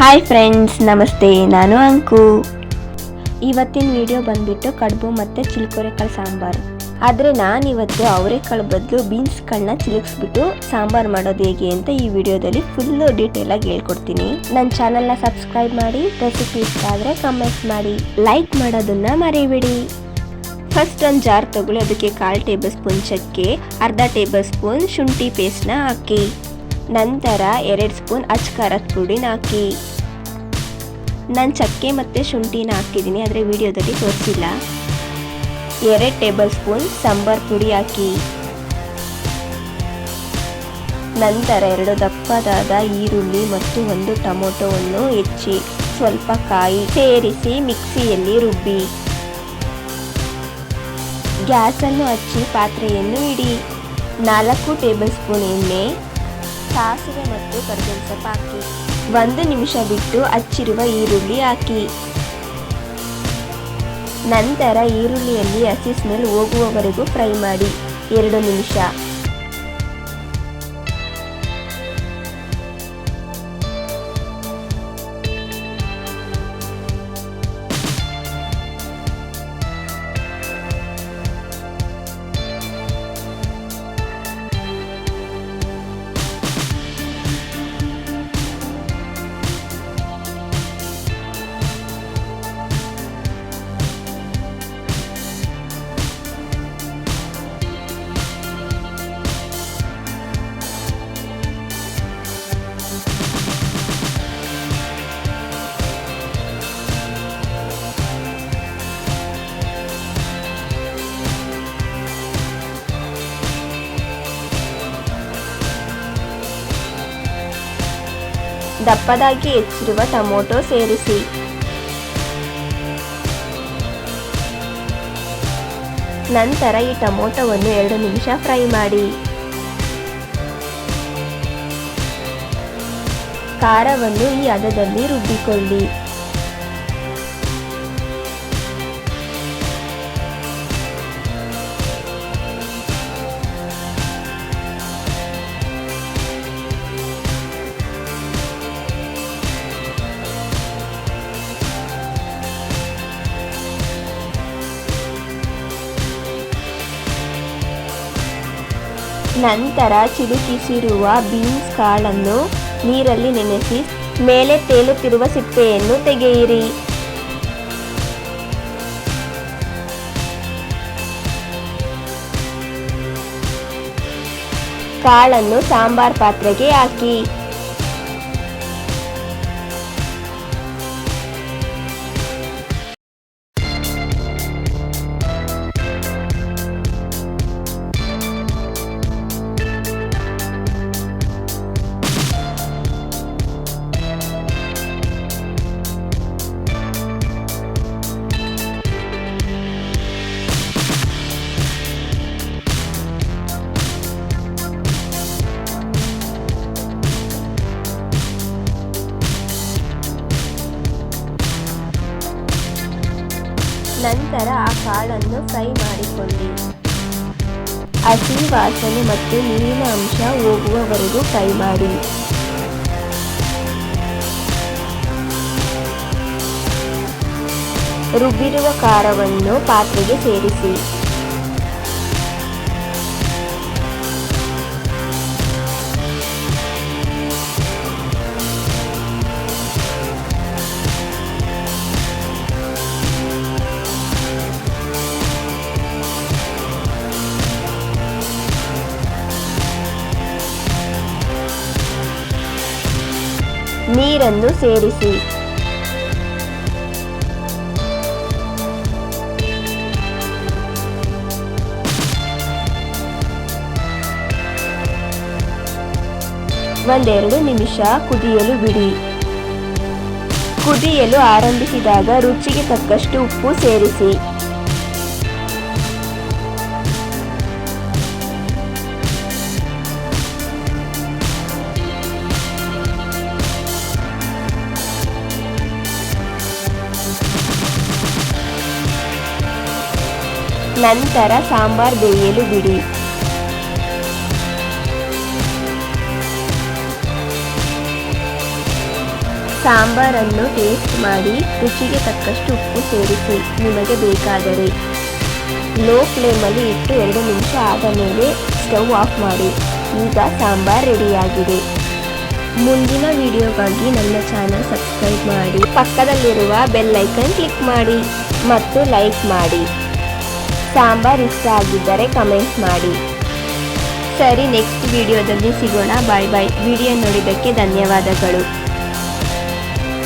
Hi friends ನಮಸ್ತೆ, ನಾನು ಅಂಕು. ಇವತ್ತಿನ ವಿಡಿಯೋ ಬಂದುಬಿಟ್ಟು ಕಡುಬು ಮತ್ತು ಚಿಲ್ಕೊರೆಕಾಳು ಸಾಂಬಾರು. ಆದರೆ ನಾನಿವತ್ತು ಅವರೆಕಾಳು ಬದಲು ಬೀನ್ಸ್ಗಳನ್ನ ಚಿಲುಕ್ಸ್ಬಿಟ್ಟು ಸಾಂಬಾರು ಮಾಡೋದು ಹೇಗೆ ಅಂತ ಈ ವಿಡಿಯೋದಲ್ಲಿ ಫುಲ್ಲು ಡೀಟೇಲಾಗಿ ಹೇಳ್ಕೊಡ್ತೀನಿ. ನನ್ನ ಚಾನಲ್ನ ಸಬ್ಸ್ಕ್ರೈಬ್ ಮಾಡಿ ರೆಸಿಪಿ ಇಷ್ಟ ಆದರೆ ಕಮೆಂಟ್ಸ್ ಮಾಡಿ. ಲೈಕ್ ಮಾಡೋದನ್ನು ಮರಿಬೇಡಿ. ಫಸ್ಟ್ ಒಂದು ಜಾರ್ ತಗೊಳ್ಳಿ, ಅದಕ್ಕೆ ಕಾಲು ಟೇಬಲ್ ಸ್ಪೂನ್ ಚಕ್ಕೆ, ಅರ್ಧ ಟೇಬಲ್ ಸ್ಪೂನ್ ಶುಂಠಿ ಪೇಸ್ಟ್ನ ಹಾಕಿ. ನಂತರ ಎರಡು ಸ್ಪೂನ್ ಅಚ್ ಖಾರದ ಪುಡಿನ ಹಾಕಿ. ನಾನು ಚಕ್ಕೆ ಮತ್ತು ಶುಂಠಿನ ಹಾಕಿದ್ದೀನಿ, ಆದರೆ ವಿಡಿಯೋದಲ್ಲಿ ತೋರಿಸಿಲ್ಲ. ಎರಡು ಟೇಬಲ್ ಸ್ಪೂನ್ ಸಾಂಬಾರ್ ಪುಡಿ ಹಾಕಿ. ನಂತರ ಎರಡು ದಪ್ಪದಾದ ಈರುಳ್ಳಿ ಮತ್ತು ಒಂದು ಟೊಮೊಟೊವನ್ನು ಹೆಚ್ಚಿ, ಸ್ವಲ್ಪ ಕಾಯಿ ಸೇರಿಸಿ ಮಿಕ್ಸಿಯಲ್ಲಿ ರುಬ್ಬಿ. ಗ್ಯಾಸನ್ನು ಹಚ್ಚಿ ಪಾತ್ರೆಯನ್ನು ಇಡಿ. ನಾಲ್ಕು ಟೇಬಲ್ ಸ್ಪೂನ್ ಎಣ್ಣೆ. ಸಾಸಿವೆ ಮತ್ತು ಕರಿಬೇವು ಸೊಪ್ಪು ಹಾಕಿ ಒಂದು ನಿಮಿಷ ಬಿಟ್ಟು ಹಚ್ಚಿರುವ ಈರುಳ್ಳಿ ಹಾಕಿ. ನಂತರ ಈರುಳ್ಳಿಯಲ್ಲಿ ಹಸಿ ಸ್ಮೆಲ್ ಹೋಗುವವರೆಗೂ ಫ್ರೈ ಮಾಡಿ. ಎರಡು ನಿಮಿಷ. ದಪ್ಪದಾಗಿ ಹೆಚ್ಚಿರುವ ಟೊಮೊಟೊ ಸೇರಿಸಿ. ನಂತರ ಈ ಟೊಮೊಟೊವನ್ನು ಎರಡು ನಿಮಿಷ ಫ್ರೈ ಮಾಡಿ. ಖಾರವನ್ನು ಈ ಹದದಲ್ಲಿ ರುಬ್ಬಿಕೊಳ್ಳಿ. ನಂತರ ಚಿಲುಕಿಸಿರುವ ಬೀನ್ಸ್ ಕಾಳನ್ನು ನೀರಲ್ಲಿ ನೆನೆಸಿ ಮೇಲೆ ತೇಲುತ್ತಿರುವ ಸಿಪ್ಪೆಯನ್ನು ತೆಗೆಯಿರಿ. ಕಾಳನ್ನು ಸಾಂಬಾರ್ ಪಾತ್ರೆಗೆ ಹಾಕಿ. ನಂತರ ಆ ಕಾಳನ್ನು ಫ್ರೈ ಮಾಡಿಕೊಳ್ಳಿ. ಹಸಿ ವಾಸನೆ ಮತ್ತು ನೀರಿನ ಅಂಶ ಹೋಗುವವರೆಗೂ ಫ್ರೈ ಮಾಡಿ. ರುಬ್ಬಿರುವ ಖಾರವನ್ನು ಪಾತ್ರೆಗೆ ಸೇರಿಸಿ. ನೀರನ್ನು ಸೇರಿಸಿ. ಒಂದೆರಡು ನಿಮಿಷ ಕುದಿಯಲು ಬಿಡಿ. ಕುದಿಯಲು ಆರಂಭಿಸಿದಾಗ ರುಚಿಗೆ ತಕ್ಕಷ್ಟು ಉಪ್ಪು ಸೇರಿಸಿ. ನಂತರ ಸಾಂಬಾರ್ ಬೇಯಲು ಬಿಡಿ. ಸಾಂಬಾರನ್ನು ಟೇಸ್ಟ್ ಮಾಡಿ, ರುಚಿಗೆ ತಕ್ಕಷ್ಟು ಉಪ್ಪು ಸೇರಿಸಿ. ನಿಮಗೆ ಬೇಕಾದರೆ ಲೋ ಫ್ಲೇಮಲ್ಲಿ ಇಟ್ಟು ಎರಡು ನಿಮಿಷ ಆದ ಮೇಲೆ ಸ್ಟವ್ ಆಫ್ ಮಾಡಿ. ಈಗ ಸಾಂಬಾರ್ ರೆಡಿಯಾಗಿದೆ. ಮುಂದಿನ ವಿಡಿಯೋಗಾಗಿ ನನ್ನ ಚಾನಲ್ ಸಬ್ಸ್ಕ್ರೈಬ್ ಮಾಡಿ. ಪಕ್ಕದಲ್ಲಿರುವ ಬೆಲ್ ಐಕನ್ ಕ್ಲಿಕ್ ಮಾಡಿ. ಮತ್ತು ಲೈಕ್ ಮಾಡಿ. ಸಾಂಬಾರ್ ಇಷ್ಟ ಆಗಿದ್ದರೆ ಕಮೆಂಟ್ ಮಾಡಿ. ಸರಿ ನೆಕ್ಸ್ಟ್ ವಿಡಿಯೋದಲ್ಲಿ ಸಿಗೋಣ. ಬಾಯ್ ಬಾಯ್ ವಿಡಿಯೋ ನೋಡಿದ್ದಕ್ಕೆ ಧನ್ಯವಾದಗಳು.